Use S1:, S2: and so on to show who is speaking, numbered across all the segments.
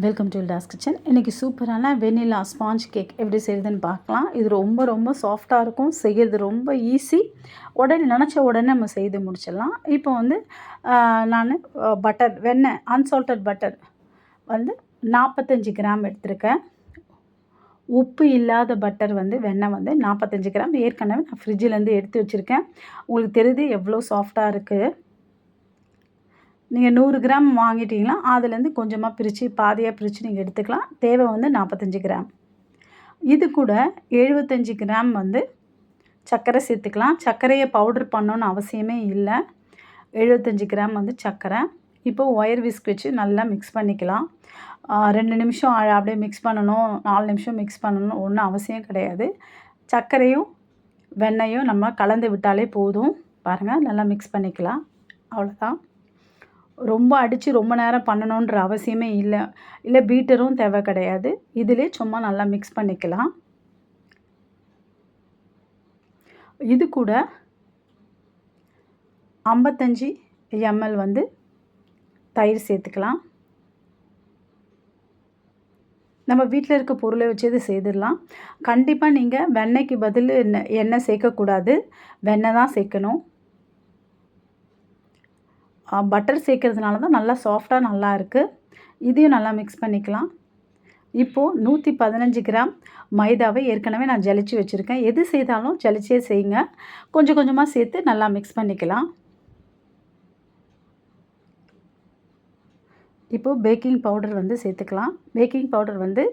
S1: Welcome to toss kitchen இன்றைக்கி சூப்பரான vanilla sponge cake எப்படி செய்யுதுன்னு பார்க்கலாம். இது ரொம்ப ரொம்ப சாஃப்டாக இருக்கும். செய்கிறது ரொம்ப ஈஸி உடனே நினச்ச உடனே நம்ம செய்து முடிச்சிடலாம். இப்போ வந்து நான் பட்டர் வெண்ணெய் அன்சால்டட் பட்டர் வந்து நாற்பத்தஞ்சு கிராம் எடுத்திருக்கேன். உப்பு இல்லாத பட்டர் வந்து வெண்ணெய் வந்து நாற்பத்தஞ்சு கிராம் ஏற்கனவே நான் ஃப்ரிட்ஜிலேருந்து எடுத்து வச்சுருக்கேன். உங்களுக்கு தெரியுது எவ்வளோ சாஃப்டாக இருக்குது நீங்கள் நூறு கிராம் வாங்கிட்டீங்களா அதுலேருந்து கொஞ்சமாக பிரித்து பாதியாக பிரித்து நீங்கள் எடுத்துக்கலாம். தேவை வந்து நாற்பத்தஞ்சு கிராம். இது கூட எழுபத்தஞ்சி கிராம் வந்து சர்க்கரை சேர்த்துக்கலாம். சர்க்கரையை பவுட்ரு பண்ணணுன்னு அவசியமே இல்லை. எழுபத்தஞ்சி கிராம் வந்து சர்க்கரை. இப்போ ஒயர் விஸ்க் வச்சு நல்லா மிக்ஸ் பண்ணிக்கலாம். ரெண்டு நிமிஷம் அப்படியே மிக்ஸ் பண்ணணும். நாலு நிமிஷம் மிக்ஸ் பண்ணணும் ஒன்றும் அவசியம் கிடையாது. சர்க்கரையும் வெண்ணையும் நம்ம கலந்து விட்டாலே போதும். பாருங்கள் நல்லா மிக்ஸ் பண்ணிக்கலாம். அவ்வளோதான் ரொம்ப அடித்து ரொம்ப நேரம் பண்ணணுன்ற அவசியமே இல்லை. இல்லை பீட்டரும் தேவை கிடையாது. இதிலே சும்மா நல்லா மிக்ஸ் பண்ணிக்கலாம். இது கூட ஐம்பத்தஞ்சி எம்எல் வந்து தயிர் சேர்த்துக்கலாம். நம்ம வீட்டில் இருக்க பொருளை வச்சு இது செய்திடலாம் கண்டிப்பாக நீங்கள் வெண்ணெய்க்கு பதில் எண்ணெய் சேர்க்கக்கூடாது. வெண்ணெய் தான் சேர்க்கணும். பட்டர் சேர்க்கறதுனால தான் நல்லா சாஃப்டாக நல்லா இருக்குது இதையும் நல்லா மிக்ஸ் பண்ணிக்கலாம். இப்போது நூற்றி பதினஞ்சு கிராம் மைதாவை ஏற்கனவே நான் ஜலிச்சு வச்சுருக்கேன். எது செய்தாலும் ஜலிச்சே செய்யுங்க. கொஞ்சம் கொஞ்சமாக சேர்த்து நல்லா மிக்ஸ் பண்ணிக்கலாம். இப்போது பேக்கிங் பவுடர் வந்து சேர்த்துக்கலாம். பேக்கிங் பவுடர் வந்து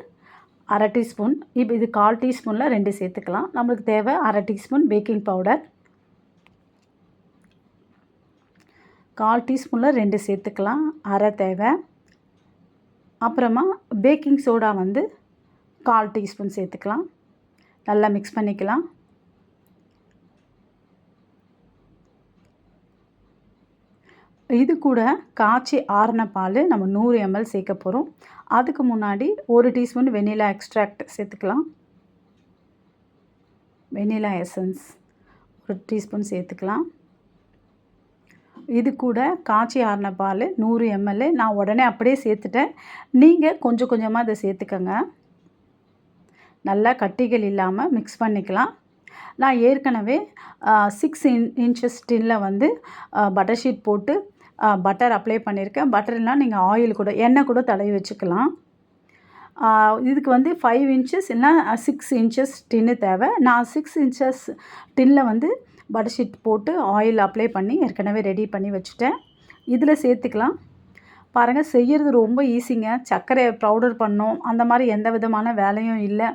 S1: அரை டீஸ்பூன் இப்போ இது கால் டீஸ்பூனில் ரெண்டு சேர்த்துக்கலாம். நம்மளுக்கு தேவை அரை டீஸ்பூன் பேக்கிங் பவுடர் கால் டீஸ்பூனில் ரெண்டு சேர்த்துக்கலாம். அரை தேவை. அப்புறமா பேக்கிங் சோடா வந்து கால் டீஸ்பூன் சேர்த்துக்கலாம். நல்லா மிக்ஸ் பண்ணிக்கலாம். இது கூட காய்ச்சி ஆறின பால் நம்ம நூறு எம்எல் சேர்க்க போகிறோம் அதுக்கு முன்னாடி ஒரு டீஸ்பூன் வெனிலா எக்ஸ்ட்ராக்ட் சேர்த்துக்கலாம். வெனிலா எசன்ஸ் ஒரு டீஸ்பூன் சேர்த்துக்கலாம். இது கூட காய்ச்சி ஆறின பால் நூறு எம்எல் நான் உடனே அப்படியே சேர்த்துட்டேன். நீங்கள் கொஞ்சம் கொஞ்சமாக அதை சேர்த்துக்கங்க. நல்லா கட்டிகள் இல்லாமல் மிக்ஸ் பண்ணிக்கலாம். நான் ஏற்கனவே சிக்ஸ் இன் இன்ச்சஸ் டின்னில் வந்து பட்டர் ஷீட் போட்டு பட்டர் அப்ளை பண்ணியிருக்கேன் பட்டர்னால் நீங்கள் ஆயில் கூட எண்ணெய் கூட தடவி வச்சுக்கலாம். இதுக்கு வந்து ஃபைவ் இன்ச்சஸ் இல்லைனா சிக்ஸ் இன்ச்சஸ் டின்னு தேவை. நான் சிக்ஸ் இன்ச்சஸ் டின்னில் வந்து பட்டர்ஷீட் போட்டு ஆயில் அப்ளை பண்ணி ஏற்கனவே ரெடி பண்ணி வச்சுட்டேன். இதில் சேர்த்துக்கலாம். பாருங்கள் செய்கிறது ரொம்ப ஈஸிங்க சர்க்கரையை பவுடர் பண்ணோம். அந்த மாதிரி எந்த விதமான வேலையும் இல்லை.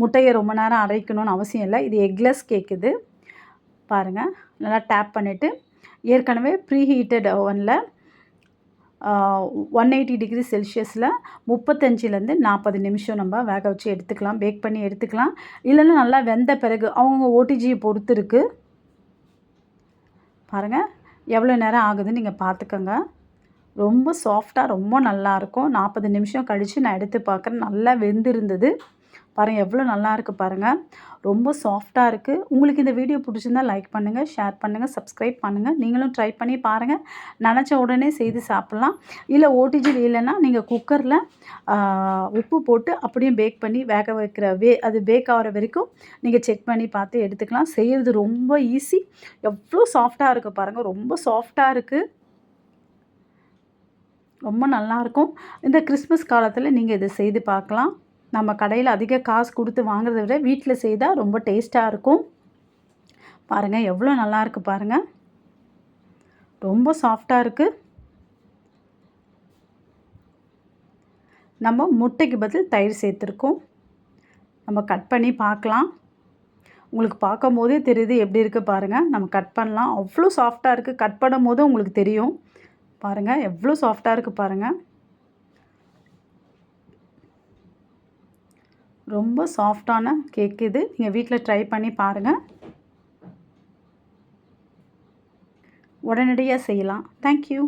S1: முட்டையை ரொம்ப நேரம் அரைக்கணும்னு அவசியம் இல்லை. இது எக்லெஸ் கேக் இது. பாருங்கள் நல்லா டேப் பண்ணிவிட்டு ஏற்கனவே ப்ரீ ஹீட்டட் ஓவனில் ஒன் எயிட்டி டிகிரி செல்சியஸில் முப்பத்தஞ்சிலேருந்து நாற்பது நிமிஷம் நம்ம வேக வச்சு எடுத்துக்கலாம். பேக் பண்ணி எடுத்துக்கலாம். இல்லைன்னா நல்லா வெந்த பிறகு அவங்கவுங்க ஓடிஜியை பொறுத்து இருக்குது பாருங்கள் எவ்வளோ நேரம் ஆகுதுன்னு நீங்கள் பார்த்துக்கோங்க. ரொம்ப சாஃப்டாக ரொம்ப நல்லாயிருக்கும் நாற்பது நிமிஷம் கழித்து நான் எடுத்து பார்க்குறேன். நல்லா வெந்திருந்தது. பாருங்கள் எவ்வளோ நல்லா இருக்குது பாருங்கள் ரொம்ப சாஃப்டாக இருக்குது உங்களுக்கு இந்த வீடியோ பிடிச்சிருந்தா லைக் பண்ணுங்கள் ஷேர் பண்ணுங்கள் சப்ஸ்கிரைப் பண்ணுங்கள் நீங்களும் ட்ரை பண்ணி பாருங்கள் நினச்ச உடனே செய்து சாப்பிட்லாம். இல்லை ஓடிஜில் இல்லைன்னா நீங்கள் குக்கரில் உப்பு போட்டு அப்படியே பேக் பண்ணி வேக வைக்கிற வே அது பேக் ஆகிற வரைக்கும் நீங்கள் செக் பண்ணி பார்த்து எடுத்துக்கலாம். செய்கிறது ரொம்ப ஈஸி எவ்வளோ சாஃப்டாக இருக்குது பாருங்கள் ரொம்ப சாஃப்டாக இருக்குது ரொம்ப நல்லாயிருக்கும் இந்த கிறிஸ்மஸ் காலத்தில் நீங்கள் இதை செய்து பார்க்கலாம். நம்ம கடையில் அதிக காசு கொடுத்து வாங்குறத விட வீட்டில் செய்தால் ரொம்ப டேஸ்ட்டாக இருக்கும். பாருங்கள் எவ்வளோ நல்லா இருக்குது பாருங்கள் ரொம்ப சாஃப்டாக இருக்குது நம்ம முட்டைக்கு பதில் தயிர் சேர்த்துருக்கோம். நம்ம கட் பண்ணி பார்க்கலாம். உங்களுக்கு பார்க்கும் போதே தெரியுது எப்படி இருக்குது பாருங்கள் நம்ம கட் பண்ணலாம். அவ்வளோ சாஃப்டாக இருக்குது கட் பண்ணும் போது உங்களுக்கு தெரியும். பாருங்கள் எவ்வளோ சாஃப்டாக இருக்குது பாருங்கள் ரொம்ப சாஃப்டான கேக் இது. நீங்கள் வீட்டில் ட்ரை பண்ணி பாருங்கள் உடனடியாக செய்யலாம். தேங்க்யூ